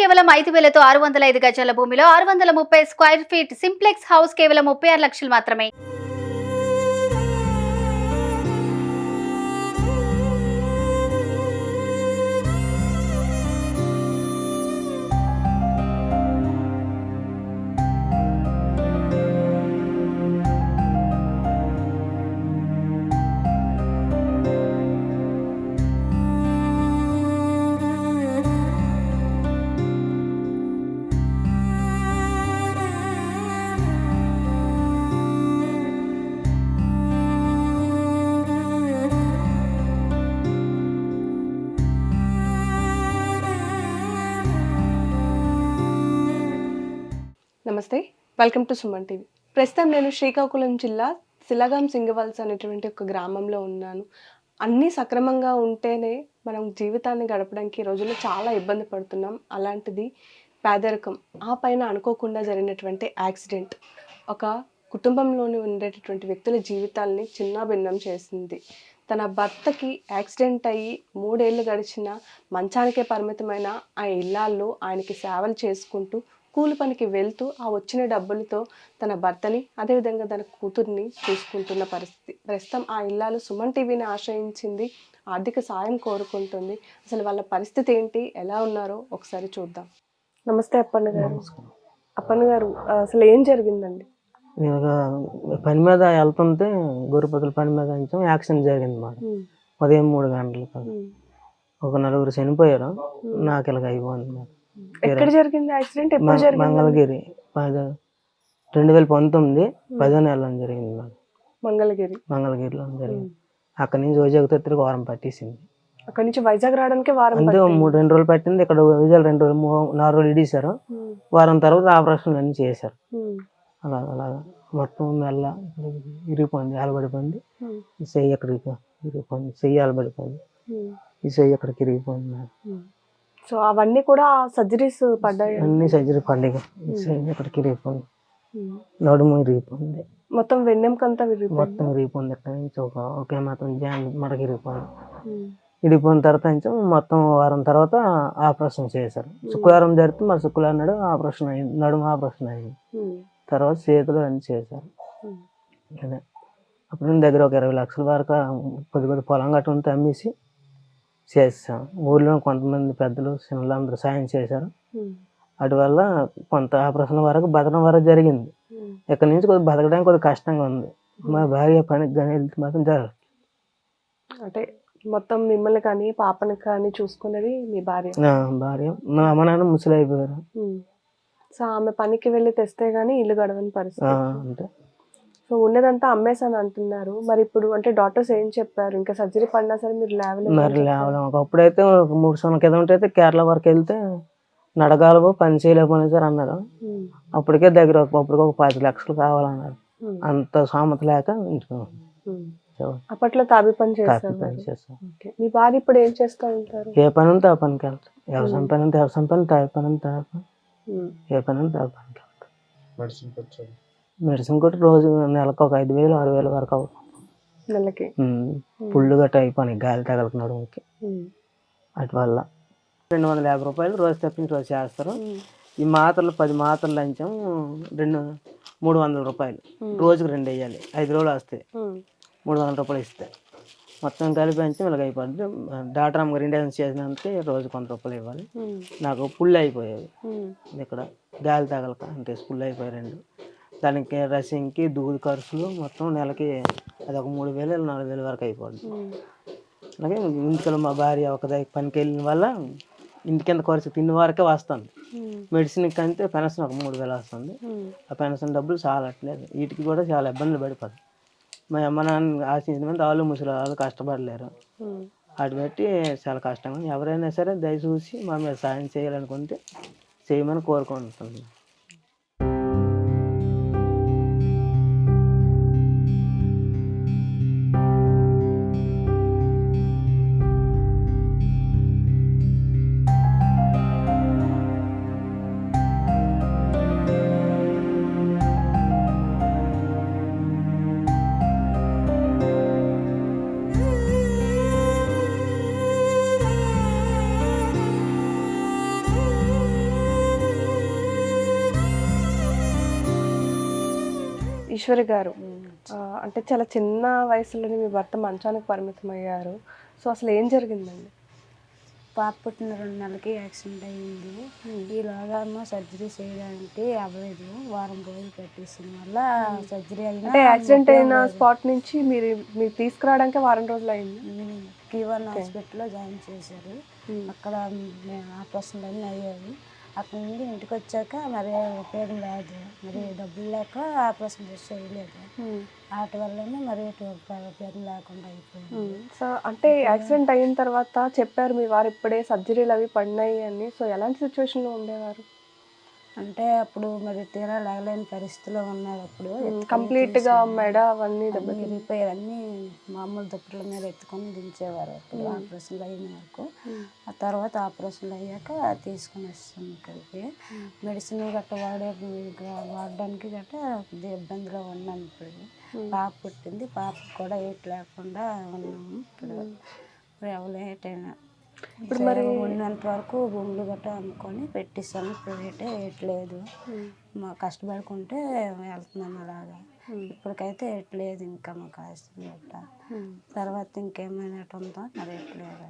కేవలం ఐదు వేలతో ఆరు వందల ఐదు గజాల భూమిలో ఆరు వందల ముప్పై స్క్వేర్ ఫీట్ సింప్లెక్స్ హౌస్ కేవలం ముప్పై ఆరు లక్షలు మాత్రమే. నమస్తే. వెల్కమ్ టు సుమన్ టీవీ ప్రస్తుతం నేను శ్రీకాకుళం జిల్లా సిలగాం సింగవల్స్ అనేటువంటి ఒక గ్రామంలో ఉన్నాను. అన్నీ సక్రమంగా ఉంటేనే మనం జీవితాన్ని గడపడానికి ఈ రోజుల్లో చాలా ఇబ్బంది పడుతున్నాం. అలాంటిది పేదరికం. ఆ పైన అనుకోకుండా జరిగినటువంటి యాక్సిడెంట్ ఒక కుటుంబంలోని ఉండేటటువంటి వ్యక్తుల జీవితాల్ని చిన్నాభిన్నం చేసింది. తన భర్తకి యాక్సిడెంట్ అయ్యి మూడేళ్ళు గడిచిన మంచానికే పరిమితమైన ఆ ఇల్లాల్లో ఆయనకి సేవలు చేసుకుంటూ కూలి పనికి వెళ్తూ ఆ వచ్చిన డబ్బులతో తన భర్తని అదేవిధంగా తన కూతుర్ని చూసుకుంటున్న పరిస్థితి. ప్రస్తుతం ఆ ఇల్లాలు సుమన్ టీవీని ఆశ్రయించింది ఆర్థిక సాయం కోరుకుంటుంది. అసలు వాళ్ళ పరిస్థితి ఏంటి? ఎలా ఉన్నారో ఒకసారి చూద్దాం. నమస్తే అప్పన్న గారు. అప్పన్న గారు అసలు ఏం జరిగిందండి? నేను ఒక పని మీద వెళ్తుంటే గొర్రెపతుల పని మీద కొంచెం యాక్సిడెంట్ జరిగింది మాట ఉదయం మూడు గంటలకు. ఒక నలుగురు చనిపోయారు. నాకు ఇలాగ అయిపోయింది ఎక్కడ జరిగింది? యాక్సిడెంట్ ఎప్పుడు జరిగింది మంగళగిరి. రెండు వేల పంతొమ్మిది పదో నెలలో జరిగింది మంగళగిరి. మంగళగిరిలో జరిగింది. అక్కడి నుంచి వైజాగ్ తిరిగి వారం పట్టేసింది. అక్కడి నుంచి వైజాగ్ రావడానికి వారం అంతే. మూడు రెండు రోజులు పట్టింది. ఇక్కడ విజయాలు రెండు రోజులు నాలుగు రోజులు ఇడేశారు. వారం తర్వాత ఆపరేషన్లు అన్నీ చేశారు. అలా అలా మొత్తం మెల్ల ఇరిగిపోయింది ఆలబడిపోయింది. ఈ చెయ్యి అక్కడికి ఇరిగిపోయింది. చెయ్యి ఆలబడిపోయింది. ఈ చెయ్యి అక్కడికి ఇరిగిపోయింది. సో అవన్నీ కూడా సర్జరీస్ పడ్డాయి. అన్ని సర్జరీ అక్కడికి ఇరిగిపోయింది ఉమ్. నడుము ఇరిగిపోయింది మొత్తం వెన్నెముకంతా మొత్తం ఇరిగిపోయింది ఇక్కడ నుంచి ఒక ఒకే మాత్రం జాన్ మడక ఇరిగిపోయింది ఇరిగిపోయిన తర్వాత నుంచి మొత్తం వారం తర్వాత ఆపరేషన్ చేశారు. శుక్రవారం జరిగితే మరి శుక్రవారం నాడు ఆపరేషన్ అయింది నడుము ఆపరేషన్ అయింది. తర్వాత చేతులు అన్ని చేశారు. అదే. అప్పుడు దగ్గర ఒక ఇరవై లక్షల వరకు కొద్ది కొద్ది పొలం గట్ట ఉంటే అమ్మేసి చేసాం ఊర్లో కొంతమంది పెద్దలు చిన్నలు అందరూ సాయం చేశారు. అటు వల్ల కొంత ఆపరేషన్ వరకు బతకడం వరకు జరిగింది. ఇక్కడ నుంచి కొద్దిగా బతకడానికి కొద్దిగా కష్టంగా ఉంది. మా భార్య పనికి కానీ వెళ్తే మాత్రం జరగదు. అంటే మొత్తం మిమ్మల్ని కానీ పాపని కానీ చూసుకున్నది మీ భార్య. నా భార్య. మా అమ్మ నాన్న ముసలి అయిపోయారు. సో ఆమె పనికి వెళ్ళి తెస్తే గానీ ఇల్లు గడవని పరిస్థితి. అంటే సో ఉన్నదంతా అమ్మేసాను అంటున్నారు. మరి ఇప్పుడు అంటే డాక్టర్స్ ఏం చెప్పారు? ఇంకా సర్జరీ పడినా సరే మీరు లేవలేదు మరి లేవడం ఒకప్పుడైతే ఒక మూడు సంవత్సరాల క్రితం అయితే కేరళ వరకు వెళ్తే నడగాలబో పని చేయలేకపోయినా సార్ అన్నారు. అప్పటికే దగ్గర ఒక- అప్పటికి ఒక పది లక్షలు కావాలన్నారు. అంత సామత లేక. అప్పట్లో తాబి పని చేస్తారు పని చేస్తాం ఓకే. మీ భార్య ఇప్పుడు ఏం చేస్తూ ఉంటారు? ఏ పని ఉంటే ఆ పనికి వెళ్తాం. వ్యవసాయం పని ఉంటే వ్యవసాయం పని తాగి పని ఉంటే ఏ పని ఉంటే ఆ పనికి వెళ్తాం. మెడిసిన్ కూడా రోజు నెలకు ఒక ఐదు వేలు ఆరు వేలు వరకు అవుతుంది నెలకి. పుళ్ళు గట్ట అయిపోయినాయి గాలి తగలకు నడుముకి అటు వల్ల. రెండు వందల యాభై రూపాయలు రోజు తప్పించి రోజు చేస్తారు. ఈ మాత్రలు పది మాత్రలు లంచం రెండు మూడు వందల రూపాయలు. రోజుకి రెండు వేయాలి. ఐదు రోజులు వస్తాయి. మూడు వందల రూపాయలు ఇస్తాయి మొత్తం కలిపి పెంచి ఇలాగ అయిపోద్ది. డాక్టర్ అమ్మగారు ఇండక్షన్ చేసినందుకు రోజు కొంత రూపాయలు ఇవ్వాలి. నాకు పుళ్ళు అయిపోయేవి ఇక్కడ గాలి తగలక అంతే పుళ్ళు అయిపోయాయి రెండు. దానికి రసింగ్కి దూది ఖర్చులు మొత్తం నెలకి అది ఒక మూడు వేలు నాలుగు వేలు వరకు అయిపోద్ది. ఉమ్, అలాగే ఇంటికి మా భార్య ఒక దగ్గర పనికి వెళ్ళిన వల్ల ఇంటి కింద ఖర్చు తిన్న వరకే వస్తుంది. ఉమ్, మెడిసిన్కి అంటే పెన్షన్ ఒక మూడు వేలు వస్తుంది. ఆ పెన్షన్ డబ్బులు చాలట్లేదు వీటికి కూడా చాలా ఇబ్బందులు పడిపోతుంది మా అమ్మ నాన్న ఆశించిన మంది వాళ్ళు ముసలి వాళ్ళు కష్టపడలేరు. వాటి బట్టి చాలా కష్టంగా. ఎవరైనా సరే దయచూసి మా మీద సాయం చేయాలనుకుంటే చేయమని కోరుకుంటుంది ఈశ్వరి గారు. అంటే చాలా చిన్న వయసులోనే మీ భర్త మంచానికి పరిమితం అయ్యారు సో అసలు ఏం జరిగిందండి? పాప పుట్టిన రెండు నెలలకి యాక్సిడెంట్ అయ్యింది. ఈలోగా ఏమో సర్జరీ చేయడానికి అవ్వలేదు. వారం రోజులు పెట్టేసిన వల్ల సర్జరీ అయినా అంటే యాక్సిడెంట్ అయిన స్పాట్ నుంచి మీరు మీరు తీసుకురావడానికి వారం రోజులు అయింది? కీవన్ హాస్పిటల్లో జాయిన్ చేశారు. అక్కడ మేము ఆపరేషన్లు అన్నీ అయ్యాయి. అక్కడ నుండి ఇంటికి వచ్చాక మరి ఉపయోగం లేదు మరి డబ్బులు లేక ఆపరేషన్ చేయలేదు. వాటి వల్లనే మరి ఉపయోగం లేకుండా అయిపోయింది. సో అంటే యాక్సిడెంట్ అయిన తర్వాత చెప్పారు మీ వారు ఇప్పుడే సర్జరీలు అవి పడినాయి అని. సో ఎలాంటి సిచ్యువేషన్లో ఉండేవారు? అంటే అప్పుడు మరి తీరా లేగలేని పరిస్థితిలో ఉన్నారు అప్పుడు కంప్లీట్గా మెడ అవన్నీ దెబ్బ విరిగిపోయారు అన్ని మామూలు దుప్పట్ల మీద ఎత్తుకొని దించేవారు. అప్పుడు ఆపరేషన్లు అయిన వరకు. ఆ తర్వాత ఆపరేషన్లు అయ్యాక తీసుకుని వస్తాం ఇక్కడికి. మెడిసిన్ గట్ట వాడే వాడడానికి గట్ట ఇబ్బందిలో ఉన్నాం ఇప్పుడు. పాప పుట్టింది. పాపకు కూడా ఏట్ లేకుండా ఉన్నాము ఇప్పుడు. ఇప్పుడు ఎవరు ఏటైనా ఇప్పుడు మరి ఉన్నంత వరకు భూములు గట్ట అమ్ముకొని పెట్టిస్తాము. ఇప్పుడు ఏటే ఏట్లేదు మా కష్టపడుకుంటే వెళ్తున్నాం అలాగా. ఇప్పటికైతే ఎట్లేదు ఇంకా మాకు ఆస్తి గట్ట. తర్వాత ఇంకేమైనా ఉందో మరి ఎట్లేదు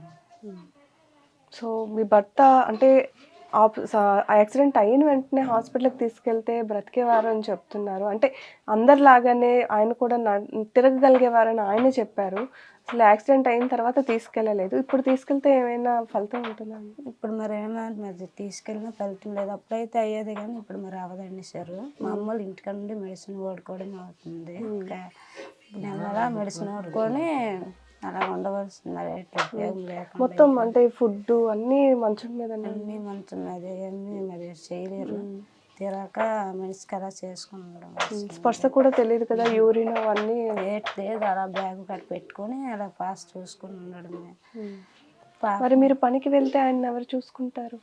సో మీ భర్త అంటే యాక్సిడెంట్ అయిన వెంటనే హాస్పిటల్కి తీసుకెళ్తే బ్రతికేవారు అని చెప్తున్నారు. అంటే అందరిలాగానే ఆయన కూడా తిరగగలిగేవారని ఆయనే చెప్పారు. అసలు యాక్సిడెంట్ అయిన తర్వాత తీసుకెళ్ళలేదు. ఇప్పుడు తీసుకెళ్తే ఏమైనా ఫలితం ఉంటుందా? ఇప్పుడు మరి ఏమైనా మరి తీసుకెళ్ళిన ఫలితం లేదు. అప్పుడైతే అయ్యేది కానీ ఇప్పుడు మరి అవదండి సార్. మా అమ్మలు ఇంటికాడ నుండి మెడిసిన్ వాడుకోవడం అవుతుంది. ఇంకా నెల మెడిసిన్ వాడుకొని అలా ఉండవలసింది. ఉపయోగం మొత్తం అంటే ఫుడ్ అన్నీ మంచం మీద అన్నీ మంచం అది అన్నీ మరి చేయలేరు. తీరాక మనిషికి అలా చేసుకుని ఉండడం స్పర్శ కూడా తెలియదు కదా యూరిన్ అవన్నీ. లేదు అలా బ్యాగ్ కట్టి పెట్టుకొని అలా పాస్ చూసుకుని ఉండడమే. మరి మీరు పనికి వెళ్తే ఆయన ఎవరు చూసుకుంటారు?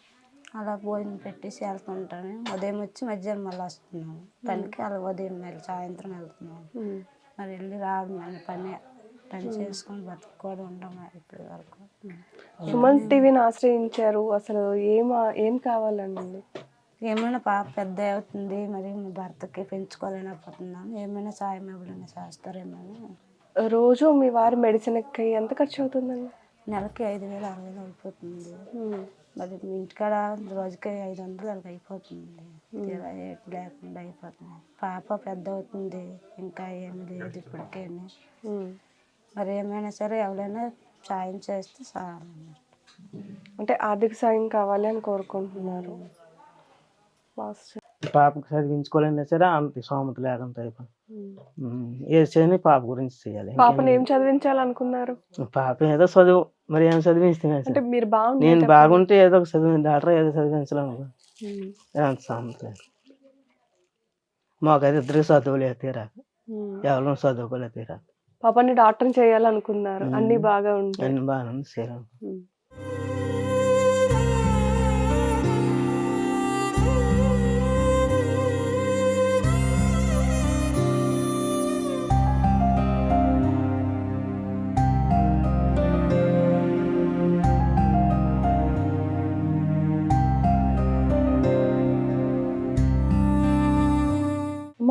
అలా భోజనం పెట్టేసి వెళ్తుంటాను. ఉదయం వచ్చి మధ్యాహ్నం మళ్ళీ వస్తున్నాను. పనికి అలా ఉదయం మళ్ళీ సాయంత్రం వెళ్తున్నాను. మరి వెళ్ళి రావడం మన పని. పని చేసుకొని బతుకుకోవడం ఉండడం ఇప్పటి వరకు. సుమన్ టీవీని ఆశ్రయించారు. అసలు ఏం ఏం కావాలండి? ఏమైనా పాప పెద్ద అవుతుంది మరి మా భర్తకి పెంచుకోలేకపోతున్నాను ఏమైనా సాయం ఎవరైనా చేస్తారేమో. అని. రోజు మీ వారి మెడిసిన్కి ఎంత ఖర్చు అవుతుందండి? నెలకి ఐదు వేలు ఆరు వేలు అయిపోతుంది. మరి మీ ఇంటికాడ రోజుకి ఐదు వందలు అలాగ అయిపోతుంది. లేకుండా అయిపోతుంది. పాప పెద్ద అవుతుంది ఇంకా ఏమి లేదు ఇప్పటికేమి. మరి ఏమైనా సరే ఎవరైనా సాయం చేస్తే చాలు. అంటే ఆర్థిక సాయం కావాలి అని కోరుకుంటున్నారు. పాపకు చదివించుకోవాలన్నా సరే అంత సోమత లేకుండా అయిపోయింది. ఉమ్, ఏ చేయని పాప గురించి చేయాలి. పాపను ఏం చదివించాలనుకున్నారు? పాప ఏదో చదువు మరి ఏం చదివిస్తున్నాను అంటే మీరు బాగుంది నేను బాగుంటే ఏదో ఒక చదివి డాక్టర్ ఏదో చదివించలేము అంత సోమత లేదు. మాకైతే ఇద్దరికి చదువులేదు తీరా. ఎవరు చదువుకోలేదు తీరా. పాపని డాక్టర్ చేయాలనుకున్నారు. అన్ని బాగా ఉంటాయి. అన్ని ఉంది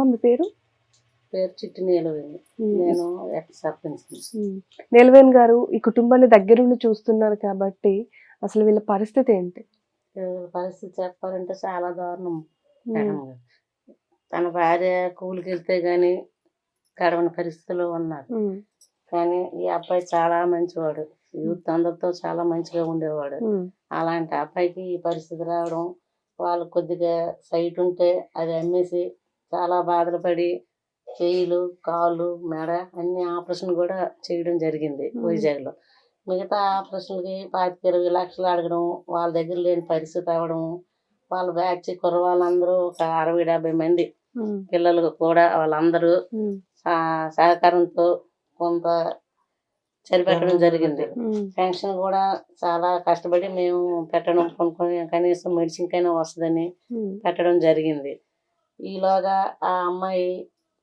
అమ్మ మీ పేరు? పేరు చిట్టి నీలవేణి. నేను సర్పంచ్ నీలవేణ్ గారు ఈ కుటుంబాన్ని దగ్గరుండి చూస్తున్నారు కాబట్టి అసలు వీళ్ళ పరిస్థితి ఏంటి? పరిస్థితి చెప్పాలంటే చాలా దారుణం. తన భార్య కూలికి వెళ్తే గాని గడవని పరిస్థితిలో ఉన్నారు. కానీ ఈ అబ్బాయి చాలా మంచివాడు. యూత్ అందరితో చాలా మంచిగా ఉండేవాడు. అలాంటి అబ్బాయికి ఈ పరిస్థితి రావడం వాళ్ళు కొద్దిగా సైట్ ఉంటే అది అమ్మేసి చాలా బాధలు పడి చేయిలు కాళ్ళు మెడ అన్ని ఆపరేషన్ కూడా చేయడం జరిగింది వైజాగ్లో. మిగతా ఆపరేషన్లకి పాతిక ఇరవై లక్షలు అడగడం వాళ్ళ దగ్గర లేని పరిస్థితి అవ్వడం వాళ్ళ బ్యాచ్ కుర్రవాళ్ళందరూ ఒక అరవై డెబ్బై మంది పిల్లలు కూడా వాళ్ళందరూ సహకారంతో కొంత సరిపెట్టడం జరిగింది. పెన్షన్ కూడా చాలా కష్టపడి మేము పెట్టడం కొనుక్కొని కనీసం మెడిసిన్ కైనా వస్తుందని పెట్టడం జరిగింది. ఈలోగా ఆ అమ్మాయి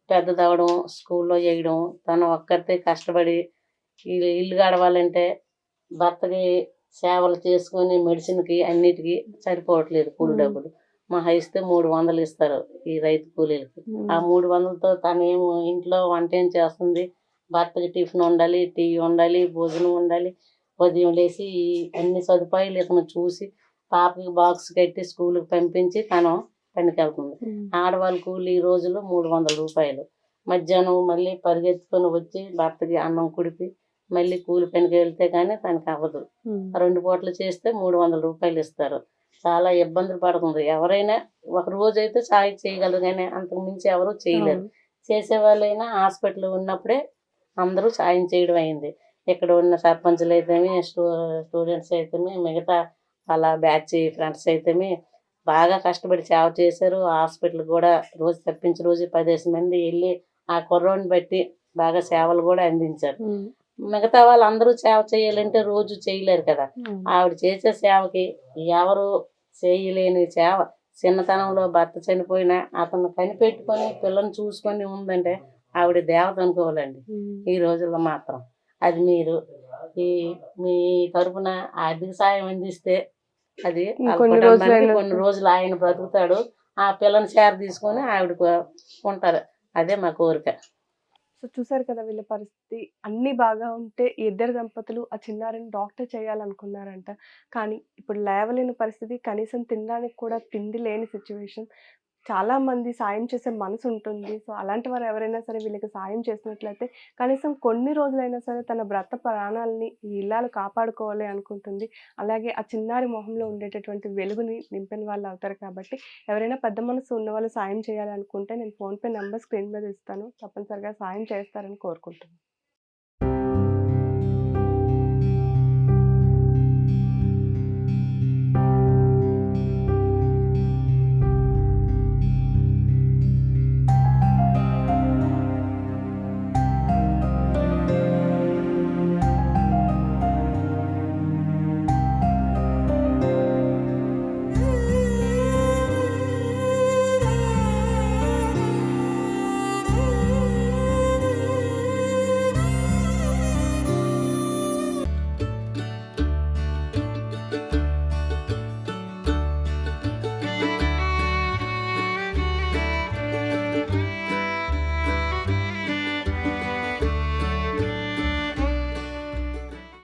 పెద్దదవడం స్కూల్లో వేయడం తను ఒక్కరితే కష్టపడి ఇల్లు ఇల్లు గడవాలంటే భర్తకి సేవలు చేసుకొని మెడిసిన్కి అన్నిటికీ సరిపోవట్లేదు కూలి డబ్బులు. మహా ఇస్తే మూడు వందలు ఇస్తారు ఈ రైతు కూలీలకి. ఆ మూడు వందలతో తనేమో ఇంట్లో వంట ఏం చేస్తుంది? భర్తకి టిఫిన్ ఉండాలి టీ ఉండాలి భోజనం ఉండాలి ఉదయం లేచి ఈ అన్ని సదుపాయాలు ఇతను చూసి పాపకి బాక్స్ కట్టి స్కూల్కి పంపించి తను పనికి వెళ్తుంది ఆడవాళ్ళ కూలి ఈ రోజులో మూడు వందల రూపాయలు. మధ్యాహ్నం మళ్ళీ పరిగెత్తుకొని వచ్చి భర్తకి అన్నం కుడిపి మళ్ళీ కూలి పనికి వెళ్తే కానీ తనకి అవ్వదు. రెండు పూటలు చేస్తే మూడు వందల రూపాయలు ఇస్తారు. చాలా ఇబ్బందులు పడుతుంది. ఎవరైనా ఒక రోజు అయితే సాయం చేయగలరు కానీ అంతకు మించి ఎవరు చేయలేరు. చేసే వాళ్ళైనా హాస్పిటల్ ఉన్నప్పుడే అందరూ సాయం చేయడం అయింది. ఇక్కడ ఉన్న సర్పంచులు అయితేమి స్టూ స్టూడెంట్స్ అయితేమి మిగతా వాళ్ళ బ్యాచ్ ఫ్రెండ్స్ అయితేమి బాగా కష్టపడి సేవ చేశారు. హాస్పిటల్ కూడా రోజు తప్పించి రోజు పదిహేను మంది వెళ్ళి ఆ కుర్రోని బట్టి బాగా సేవలు కూడా అందించారు. మిగతా వాళ్ళందరూ సేవ చేయాలంటే రోజు చేయలేరు కదా. ఆవిడ చేసే సేవకి ఎవరు చేయలేని సేవ చిన్నతనంలో భర్త చనిపోయినా అతను కనిపెట్టుకొని పిల్లని చూసుకొని ఉందంటే ఆవిడ దేవత అనుకోవాలండి. ఈ రోజుల్లో మాత్రం. అది మీరు ఈ మీ తరపున ఆర్థిక సాయం అందిస్తే అది కుటుంబానికి రోజులైనా- కొన్ని రోజులు ఆయన బ్రతుకుతాడు. ఆ పిల్లని షేర్ తీసుకొని ఆవిడకు ఉంటారు. అదే మా కోరిక. సో చూసారు కదా వీళ్ళ పరిస్థితి. అన్ని బాగా ఉంటే ఇద్దరు దంపతులు ఆ చిన్నారిని డాక్టర్ చేయాలనుకున్నారంట. కానీ ఇప్పుడు లేవలేని పరిస్థితి. కనీసం తినడానికి కూడా తిండి లేని సిచ్యువేషన్ చాలా మంది సాయం చేసే మనసు ఉంటుంది. సో అలాంటి వారు ఎవరైనా సరే వీళ్ళకి సాయం చేసినట్లయితే కనీసం కొన్ని రోజులైనా సరే తన భర్త ప్రాణాలని ఈ ఇల్లాలు కాపాడుకోవాలి అనుకుంటుంది. అలాగే ఆ చిన్నారి మొహంలో ఉండేటటువంటి వెలుగుని నింపిన వాళ్ళు అవుతారు కాబట్టి ఎవరైనా పెద్ద మనసు ఉన్న వాళ్ళు సాయం చేయాలనుకుంటే నేను ఫోన్పే నెంబర్ స్క్రీన్ మీద ఇస్తాను. తప్పనిసరిగా సాయం చేస్తారని కోరుకుంటున్నాను.